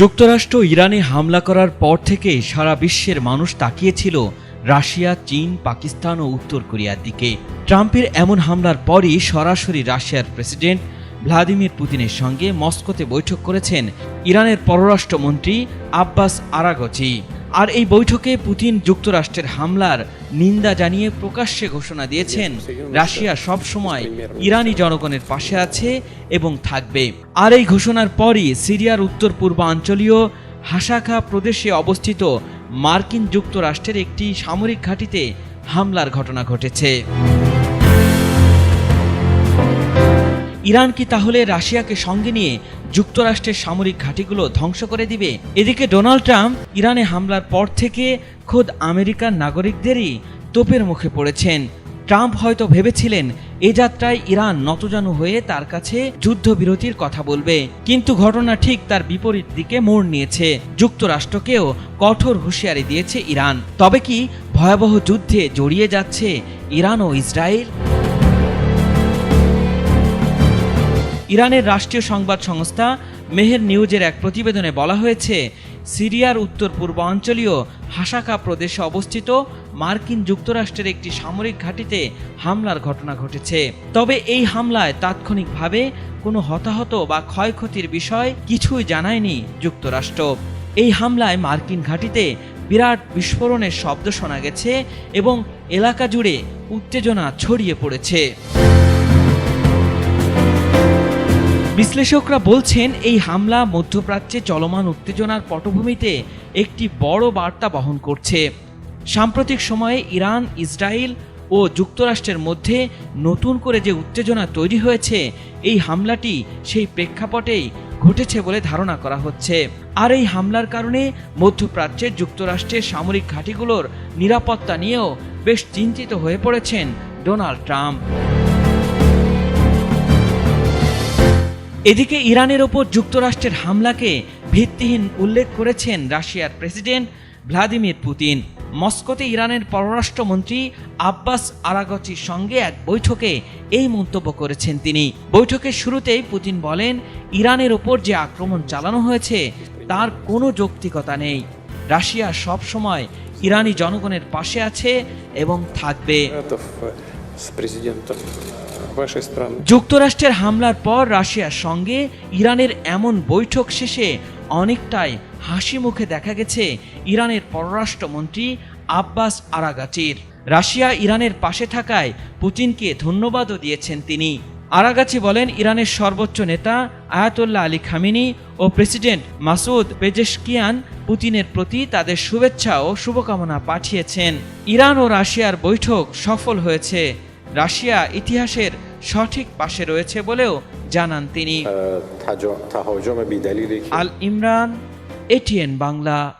যুক্তরাষ্ট্র ইরানে হামলা করার পর থেকে সারা বিশ্বের মানুষ তাকিয়েছিল রাশিয়া, চীন, পাকিস্তান ও উত্তর কোরিয়ার দিকে। ট্রাম্পের এমন হামলার পরই সরাসরি রাশিয়ার প্রেসিডেন্ট ভ্লাদিমির পুতিনের সঙ্গে মস্কোতে বৈঠক করেছেন ইরানের পররাষ্ট্রমন্ত্রী আব্বাস আরাগচি। আর এই বৈঠকে পুতিন যুক্তরাষ্ট্রের হামলার নিন্দা জানিয়ে প্রকাশ্যে ঘোষণা দিয়েছেন। রাশিয়া সব সময় ইরানি জনগণের পাশে আছে এবং থাকবে। আর এই ঘোষণার পরই সিরিয়ার উত্তর পূর্বাঞ্চলীয় হাসাখা প্রদেশে অবস্থিত মার্কিন যুক্তরাষ্ট্রের একটি সামরিক ঘাঁটিতে হামলার ঘটনা ঘটেছে। ইরান কি তাহলে রাশিয়াকে সঙ্গে নিয়ে যুক্তরাষ্ট্রের সামরিক ঘাঁটিগুলো ধ্বংস করে দিবে? এদিকে ডোনাল্ড ট্রাম্প ইরানে হামলার পর থেকে খোদ আমেরিকার নাগরিকদেরই তোপের মুখে পড়েছেন। ট্রাম্প হয়তো ভেবেছিলেন, এ যাত্রায় ইরান নতজানু হয়ে তার কাছে যুদ্ধবিরতির কথা বলবে। কিন্তু ঘটনা ঠিক তার বিপরীত দিকে মোড় নিয়েছে। যুক্তরাষ্ট্রকেও কঠোর হুঁশিয়ারি দিয়েছে ইরান। তবে কি ভয়াবহ যুদ্ধে জড়িয়ে যাচ্ছে ইরান ও ইসরায়েল? ইরানের রাষ্ট্রীয় সংবাদ সংস্থা মেহের নিউজের এক প্রতিবেদনে বলা হয়েছে, সিরিয়ার উত্তর পূর্বাঞ্চলীয় হাসাকা প্রদেশে অবস্থিত মার্কিন যুক্তরাষ্ট্রের একটি সামরিক ঘাঁটিতে হামলার ঘটনা ঘটেছে। তবে এই হামলায় তাৎক্ষণিকভাবে কোনো হতাহত বা ক্ষয়ক্ষতির বিষয় কিছুই জানায়নি যুক্তরাষ্ট্র। এই হামলায় মার্কিন ঘাঁটিতে বিরাট বিস্ফোরণের শব্দ শোনা গেছে এবং এলাকা জুড়ে উত্তেজনা ছড়িয়ে পড়েছে। বিশ্লেষকরা বলছেন, এই হামলা মধ্যপ্রাচ্যে চলমান উত্তেজনার পটভূমিতে একটি বড় বার্তা বহন করছে। সাম্প্রতিক সময়ে ইরান, ইসরায়েল ও যুক্তরাষ্ট্রের মধ্যে নতুন করে যে উত্তেজনা তৈরি হয়েছে, এই হামলাটি সেই প্রেক্ষাপটেই ঘটেছে বলে ধারণা করা হচ্ছে। আর এই হামলার কারণে মধ্যপ্রাচ্যের যুক্তরাষ্ট্রের সামরিক ঘাঁটিগুলোর নিরাপত্তা নিয়েও বেশ চিন্তিত হয়ে পড়েছেন ডোনাল্ড ট্রাম্প। এদিকে ইরানের ওপর যুক্তরাষ্ট্রের হামলাকে ভিত্তিহীন উল্লেখ করেছেন রাশিয়ার প্রেসিডেন্ট ভ্লাদিমির পুতিন। মস্কোতে ইরানের পররাষ্ট্রমন্ত্রী আব্বাস আরাগচির সঙ্গে এক বৈঠকে এই মন্তব্য করেছেন তিনি। বৈঠকের শুরুতেই পুতিন বলেন, ইরানের ওপর যে আক্রমণ চালানো হয়েছে, তার কোনো যৌক্তিকতা নেই। রাশিয়া সবসময় ইরানি জনগণের পাশে আছে এবং থাকবে। с президентом э, вашей страны. যুক্তরাষ্ট্রের হামলার পর রাশিয়ার সঙ্গে ইরানের এমন বৈঠক শেষে অনেকটাই হাসি মুখে দেখা গেছে ইরানের পররাষ্ট্রমন্ত্রী আব্বাস আরাগাচির রাশিয়া ইরানের পাশে থাকায় পুতিনকে ধন্যবাদও দিয়েছেন তিনি আরাগাচি বলেন ইরানের সর্বোচ্চ নেতা আয়াতুল্লাহ আলী খামিনি ও প্রেসিডেন্ট মাসুদ পেজেশকিয়ান পুতিনের প্রতি তাদের শুভেচ্ছা ও শুভকামনা পাঠিয়েছেন ইরান ও রাশিয়ার বৈঠক সফল হয়েছে রাশিয়া ইতিহাসের সঠিক পাশে রয়েছে বলেও জানান তিনি। আল ইমরান এটিএন বাংলা।